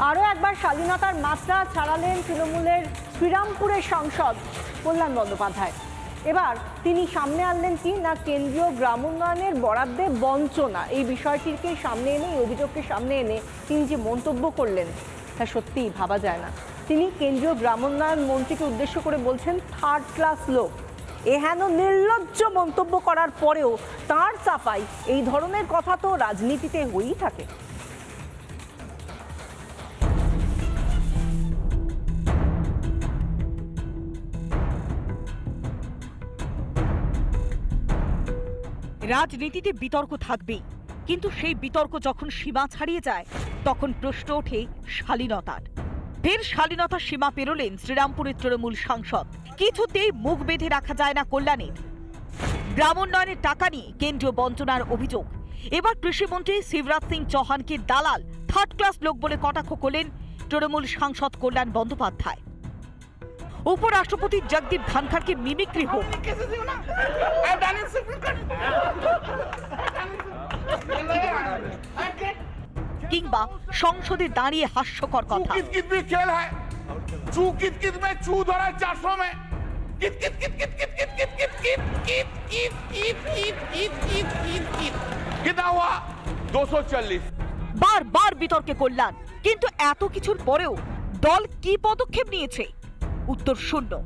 আরও একবার স্বাধীনতার মাত্রা ছাড়ালেন তৃণমূলের শ্রীরামপুরের সাংসদ কল্যাণ বন্দ্যোপাধ্যায়। এবার তিনি সামনে আনলেন কি? না কেন্দ্রীয় গ্রামোন্নয়নের বরাদ্দে বঞ্চনা? এই বিষয়টিকে সামনে এনে, এই অভিযোগকে সামনে এনে তিনি যে মন্তব্য করলেন, তা সত্যিই ভাবা যায় না। তিনি কেন্দ্রীয় গ্রামোন্নয়ন মন্ত্রীকে উদ্দেশ্য করে বলছেন থার্ড ক্লাস লোক। এহেন নির্লজ্জ মন্তব্য করার পরেও তার চাপাই এই ধরনের কথা তো রাজনীতিতে হয়েই থাকে। রাজনীতিতে বিতর্ক থাকবেই। কিন্তু সেই বিতর্ক যখন সীমা ছাড়িয়ে যায়, তখন প্রশ্ন ওঠে শালীনতার। ফের শালীনতার সীমা পেরোলেন শ্রীরামপুরের তৃণমূল সাংসদ। কিছুতেই মুখ বেঁধে রাখা যায় না কল্যাণের। গ্রামোন্নয়নের টাকা নিয়ে কেন্দ্রীয় বঞ্চনার অভিযোগ। এবার কৃষিমন্ত্রী শিবরাজ সিং চৌহানকে দালাল থার্ড ক্লাস লোক বলে কটাক্ষ করলেন তৃণমূল সাংসদ কল্যাণ বন্দ্যোপাধ্যায়। উপরাষ্ট্রপতি জগদীপ ধনখড়কে মিমিক্রি হোক কিংবা সংসদে দাঁড়িয়ে হাস্যকর কথা চু কিত কিত চু কিত কিত কিত কিত কিত বিতর্কে করলাম কিন্তু এত কিছুর পরেও দল কি পদক্ষেপ নিয়েছে উত্তর শূন্য।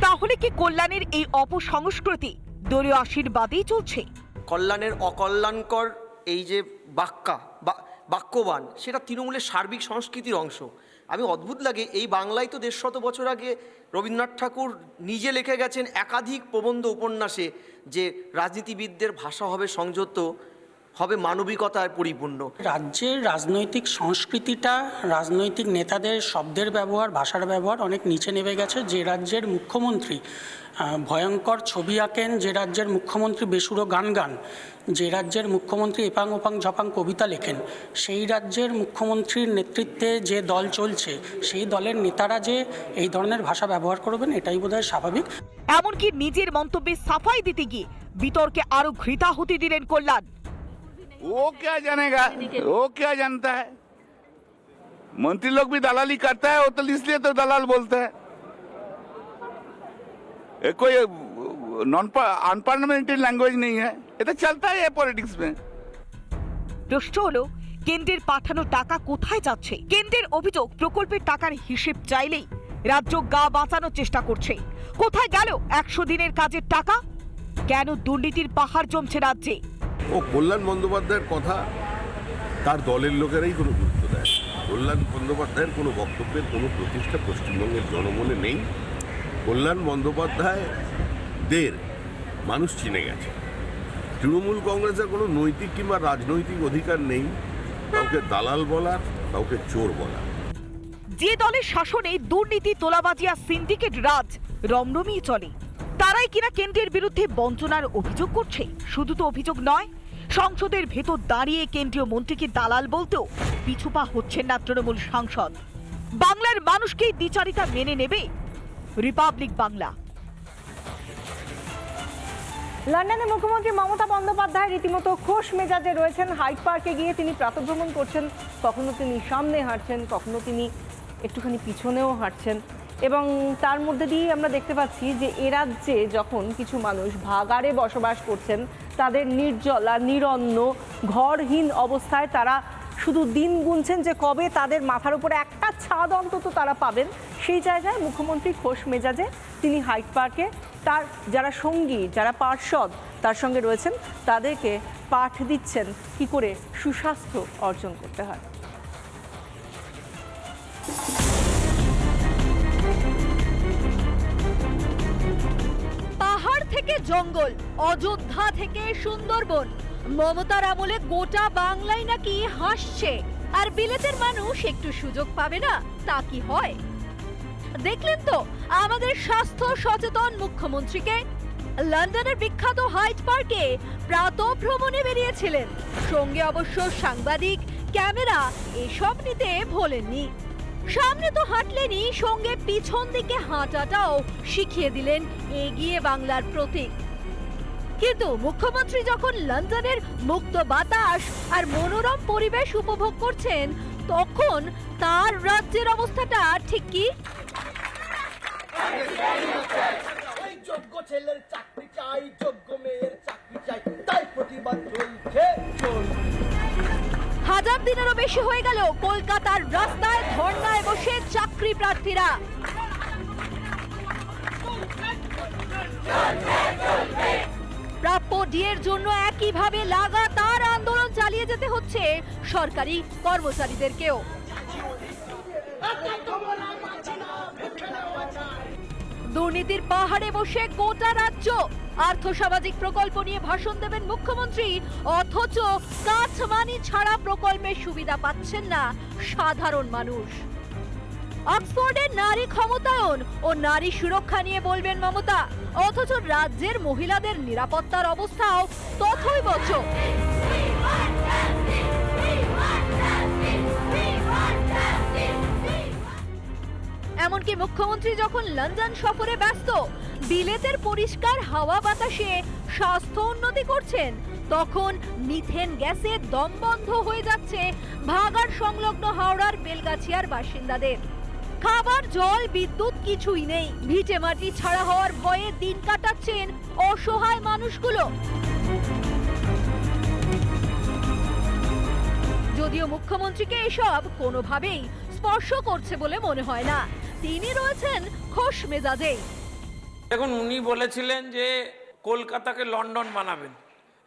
তাহলে কি কল্যাণের এই অপসংস্কৃতি দলীয় আশীর্বাদেই চলছে? কল্যাণের অকল্যাণকর এই যে বাক্যা বা, বাক্যবান, সেটা তৃণমূলের সার্বিক সংস্কৃতির অংশ। আমি অদ্ভুত লাগে, এই বাংলায় তো দেড়শত বছর আগে রবীন্দ্রনাথ ঠাকুর নিজে লিখে গেছেন একাধিক প্রবন্ধ উপন্যাসে যে রাজনীতিবিদদের ভাষা হবে সংযত হবে মানবিকতায় পরিপূর্ণ। রাজ্যের রাজনৈতিক সংস্কৃতিটা রাজনৈতিক নেতাদের শব্দের ব্যবহার ভাষার ব্যবহার অনেক নিচে নেমে গেছে। যে রাজ্যের মুখ্যমন্ত্রী ভয়ঙ্কর ছবি আঁকেন যে রাজ্যের মুখ্যমন্ত্রী বেসুরো গান গান যে রাজ্যের মুখ্যমন্ত্রী এপাং ওপাং ঝপাং কবিতা লেখেন সেই রাজ্যের মুখ্যমন্ত্রীর নেতৃত্বে যে দল চলছে সেই দলের নেতারা যে এই ধরনের ভাষা ব্যবহার করবেন এটাই বোধহয় স্বাভাবিক। এমনকি নিজের মন্তব্যে সাফাই দিতে গিয়ে বিতর্কে আরও ঘৃতাহুতি দিলেন কল্যাণ। वो क्या जानेगा वो क्या जानता है मंत्री लोग भी दलाली करता है वो तो इसलिए तो दलाल बोलते हैं ये कोई नॉन अनपार्लियामेंट्री लैंग्वेज नहीं है ये तो चलता ही है पॉलिटिक्स में প্রশ্ন হলো কেন্দ্রের পাঠানো টাকা কোথায় যাচ্ছে কেন্দ্রের অভিযোগ প্রকল্পের টাকার হিসেব চাইলেই রাজ্য গা বাঁচানোর চেষ্টা করছে কোথায় গেল একশো দিনের কাজের টাকা কেন দুর্নীতির পাহাড় জমছে রাজ্যে ও কল্যাণ বন্দ্যোপাধ্যায়ের কথা তার দলের লোকেরাই কোনো গুরুত্ব দেয়। কল্যাণ বন্দ্যোপাধ্যায়ের কোনো বক্তব্যের কোনো প্রতিষ্ঠা পশ্চিমবঙ্গের জনমনে নেই। কল্যাণ বন্দ্যোপাধ্যায় দের মানুষ চিনে গেছে। তৃণমূল কংগ্রেসের কোনো নৈতিক কিংবা রাজনৈতিক অধিকার নেই। কাউকে দালাল বলার, কাউকে চোর বলার। যে দলের শাসনে দুর্নীতি, তোলাবাজি আর সিন্ডিকেট রাজ রমরমিয়ে চলে। তারাই কিনা কেন্দ্রের বিরুদ্ধে বঞ্চনার অভিযোগ করছে? শুধু তো অভিযোগ নয়, সংসদের ভেতর দাঁড়িয়ে কেন্দ্রীয় মন্ত্রীকে দালাল বলতেও পিছুপা হচ্ছেন না তৃণমূল সাংসদ। বাংলার মানুষকেই দ্বিচারিতা মেনে নেবে রিপাবলিক বাংলা। লন্ডনে মুখ্যমন্ত্রী মমতা বন্দ্যোপাধ্যায় রীতিমতো খোশ মেজাজে রয়েছেন। হাইট পার্কে গিয়ে তিনি প্রাতভ্রমণ করছেন। কখনো তিনি সামনে হাঁটছেন, কখনো তিনি একটুখানি পিছনেও হাঁটছেন। এবং তার মধ্যে দিয়ে আমরা দেখতে পাচ্ছি যে এ রাজ্যে যখন কিছু মানুষ ভাগাড়ে বসবাস করছেন, তাদের নির্জলা, নিরন্ন, ঘরহীন অবস্থায় তারা শুধু দিন গুনছেন যে কবে তাদের মাথার উপরে একটা ছাদ অন্তত তারা পাবেন, সেই জায়গায় মুখ্যমন্ত্রী খোশ মেজাজে তিনি হাইট পার্কে তার যারা সঙ্গী, যারা পার্ষদ তার সঙ্গে রয়েছেন, তাদেরকে পাঠ দিচ্ছেন কি করে সুস্বাস্থ্য অর্জন করতে হয়। থেকে জঙ্গল, অযোধ্যা থেকে সুন্দরবন। মমতার আমলে গোটা বাংলায় নাকি হাসছে, আর বিলেতের মানুষ একটু সুযোগ পাবে না, তা কি হয়? দেখলেন তো, আমাদের স্বাস্থ্য সচেতন মুখ্যমন্ত্রীকে? লন্ডনের বিখ্যাত হাইট পার্কে প্রাত ভ্রমণে বেরিয়েছিলেন। সঙ্গে অবশ্য সাংবাদিক, ক্যামেরা, এসব নিতে ভোলেননি। সামনে তো হাঁটলেনই, সঙ্গে পিছন দিকে হাঁটাটাও শিখিয়ে দিলেন এগিয়ে বাংলার প্রতীক। কিন্তু মুখ্যমন্ত্রী যখন লন্ডনের মুক্ত বাতাস আর মনোরম পরিবেশ উপভোগ করছেন, তখন তার রাজ্যের অবস্থাটা ঠিক কি? যোগ্য ছেলের চাকরি চাই, যোগ্য মেয়ের চাকরি চাই, তাই প্রতিবাদ চলছে। দিনেরও বেশি হয়ে গেল? কলকাতার রাস্তায় ধর্নায় বসে চাকরি প্রার্থীরা। প্রাপ্য ডিএর জন্য একইভাবে লাগাতার আন্দোলন চালিয়ে যেতে হচ্ছে সরকারি কর্মচারীদেরকেও। দুর্নীতির পাহাড়ে বসে গোটা রাজ্য আর্থ সামাজিক প্রকল্প নিয়ে ভাষণ দেবেন মুখ্যমন্ত্রী। অথচ কাঠমানি ছাড়া প্রকল্পের সুবিধা পাচ্ছেন না সাধারণ মানুষ। অক্সফোর্ডের নারী ক্ষমতায়ন ও নারী সুরক্ষা নিয়ে বলবেন মমতা। অথচ রাজ্যের মহিলাদের নিরাপত্তার অবস্থাও তথই বচ এমনকি মুখ্যমন্ত্রী যখন লন্ডন সফরে ব্যস্ত বিলেতের পরিষ্কার হাওয়া বাতাসে স্বাস্থ্য উন্নতি করছেন। তখন মিথেন গ্যাসে দম বন্ধ হয়ে যাচ্ছে ভাগার সংলগ্ন হাওড়ার বেলগাছিয়ার বাসিন্দাদের। খাবার, জল, বিদ্যুৎ কিছুই নেই। ভিটে মাটি ছাড়া হওয়ার ভয়ে দিন কাটাচ্ছেন অসহায় মানুষগুলো। যদিও মুখ্যমন্ত্রীকে এসব কোনোভাবেই স্পর্শ করছে বলে মনে হয় না। তিনি রয়েছেন খোশ মেজাজেই। দেখুন, উনি বলেছিলেন যে কলকাতাকে লন্ডন বানাবেন।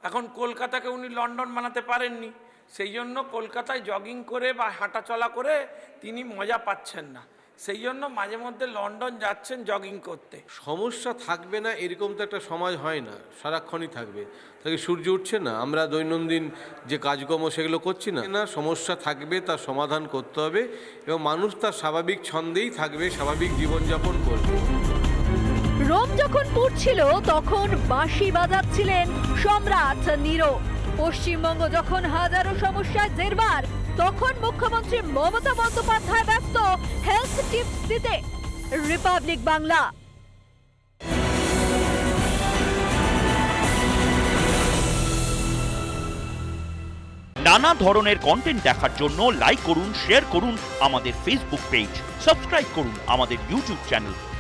এখন কলকাতাকে উনি লন্ডন বানাতে পারেননি। সেই জন্য কলকাতায় জগিং করে বা হাঁটা চলা করে তিনি মজা পাচ্ছেন না। সেই জন্য মাঝে মধ্যে লন্ডন যাচ্ছেন জগিং করতে। সমস্যা থাকবে না, এরকম তো একটা সমাজ হয় না, সারাক্ষণই থাকবে। তাকে সূর্য উঠছে না? আমরা দৈনন্দিন যে কাজকর্ম সেগুলো করছি না। না, সমস্যা থাকবে, তার সমাধান করতে হবে এবং মানুষ তার স্বাভাবিক ছন্দেই থাকবে, স্বাভাবিক জীবনযাপন করবে। রোম যখন পুড়ছিল, তখন বাঁশি বাজাচ্ছিলেন সম্রাট নিরো। পশ্চিমবঙ্গ যখন হাজারো সমস্যায় জেরবার, তখন মুখ্যমন্ত্রী মমতা বন্দ্যোপাধ্যায় ব্যস্ত হেলথ টিপস দিতে। রিপাবলিক বাংলা নানা ধরনের কন্টেন্ট দেখার জন্য লাইক করুন শেয়ার করুন আমাদের ফেসবুক পেজ সাবস্ক্রাইব করুন আমাদের ইউটিউব চ্যানেল